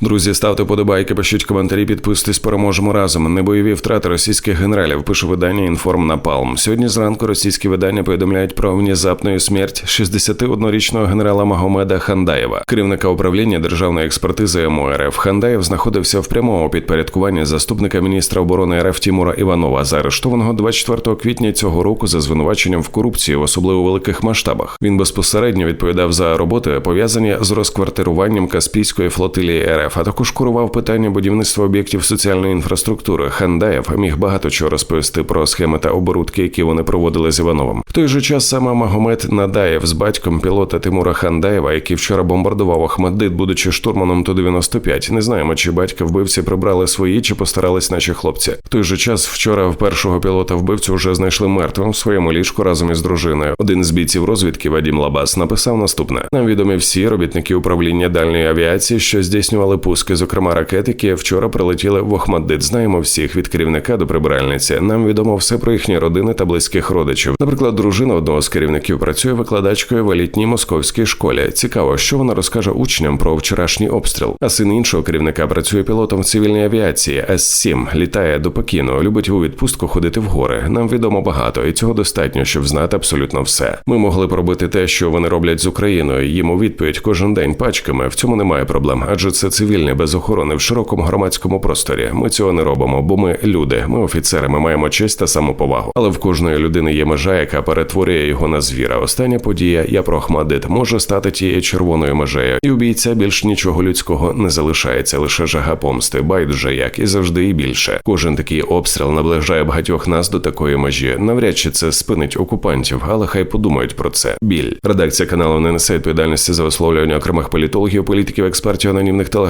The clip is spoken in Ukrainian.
Друзі, ставте подобайки, пишіть коментарі, підписуйтесь, переможемо разом. Небойові втрати російських генералів. Пише видання Інформ Напалм. Сьогодні зранку російські видання повідомляють про внезапну смерть 61-річного генерала Магомеда Хандаєва, керівника управління державної експертизи МО РФ. Хандаєв знаходився в прямому підпорядкуванні заступника міністра оборони РФ Тімура Іванова, заарештованого 24 квітня цього року за звинуваченням в корупції в особливо великих масштабах. Він безпосередньо відповідав за роботи, пов'язані з розквартируванням Каспійської флотилії РФ, а також курував питання будівництва об'єктів соціальної інфраструктури. Хандаєв міг багато чого розповісти про схеми та оборудки, які вони проводили з Івановим. В той же час саме Магомед Надаєв з батьком пілота Тимура Хандаєва, який вчора бомбардував Ахмаддит, будучи штурманом ту 95 Не знаємо, чи батька вбивці прибрали свої, чи постарались наші хлопці. В той же час вчора в першого пілота вбивцю вже знайшли мертвим в своєму ліжку разом із дружиною. Один з бійців розвідки Вадім Лабас написав наступне: нам відомі всі робітники управління дальньої авіації, що здійснювали пуски, зокрема ракет, які вчора прилетіли в Охмаддит. Знаємо всіх від керівника до прибиральниці. Нам відомо все про їхні родини та близьких родичів. Наприклад, дружина одного з керівників працює викладачкою в елітній московській школі. Цікаво, що вона розкаже учням про вчорашній обстріл. А син іншого керівника працює пілотом в цивільній авіації. С-7, літає до Пекіну, любить у відпустку ходити в гори. Нам відомо багато, і цього достатньо, щоб знати абсолютно все. Ми могли б робити те, що вони роблять з Україною. Їм у відповідь кожен день пачками. В цьому немає проблем, адже це цивільне без охорони в широкому громадському просторі. Ми цього не робимо, бо ми люди. Ми офіцери. Ми маємо честь та самоповагу. Але в кожної людини є межа, яка перетворює його на звіра. Остання подія, я про Ахмадит, може стати тією червоною межею, і у бійця більш нічого людського не залишається, лише жага помсти. Байдуже як і завжди і більше. Кожен такий обстріл наближає багатьох нас до такої межі. Навряд чи це спинить окупантів, але хай подумають про це. Біль редакція каналу не несе відповідальності за висловлювання окремих політологів, політиків, експертів, анонімних